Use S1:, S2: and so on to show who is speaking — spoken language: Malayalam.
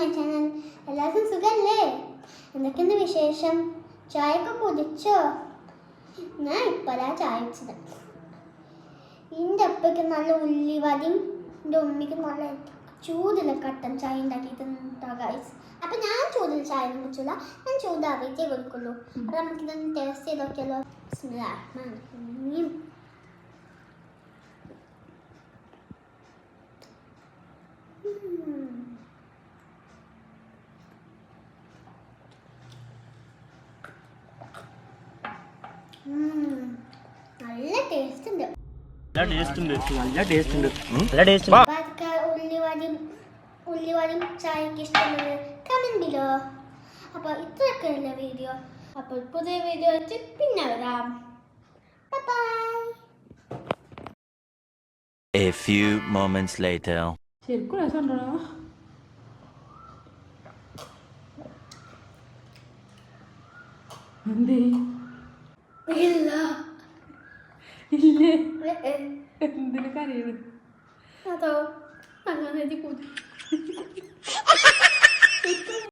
S1: മൈ ചാനൽ എല്ലാവർക്കും സുഖല്ലേ? എന്തൊക്കെയുണ്ട് വിശേഷം? ചായയൊക്കെ കുടിച്ചോ? ഞാൻ ഇപ്പഴാ ചായ വെച്ചത് എന്റെ അപ്പയ്ക്ക് നല്ല ഉള്ളിവതിയും എന്റെ ഉമ്മയ്ക്ക് നല്ല ചൂടുള്ള കട്ടൻ ചായ ഉണ്ടാക്കിയിട്ടുണ്ടോ ഗൈസ് അപ്പം ഞാൻ ചൂതിൽ ചായ കുടിച്ചില്ല ഞാൻ ചൂടാറിയിട്ടേ കൊടുക്കുള്ളൂ അപ്പം നമുക്കിതൊന്ന് ടേസ്റ്റ് ചെയ്ത് നല്ല ടേസ്റ്റ് ഉണ്ട്
S2: നല്ല ടേസ്റ്റ് ഉണ്ട് നല്ല ടേസ്റ്റ് ഉണ്ട് നല്ല ടേസ്റ്റ്
S1: ഉള്ളിവടയും ഉള്ളിവടയും ചായക്ക് ഇഷ്ടമുള്ളത് കമന്റ് ബിലോ അപ്പോൾ ഇത്രയൊക്കെയുള്ള വീഡിയോ അപ്പോൾ പുതിയ വീഡിയോ വെച്ച് പിന്നെ വരാം
S3: A few moments later.
S4: ശരിക്കും രസമുണ്ടോ എന്തേ
S1: ഇല്ല.
S4: ഇല്ലേ. എന്തിനു കരയണ്
S1: അതോ? അങ്ങനെ കൂട്ടി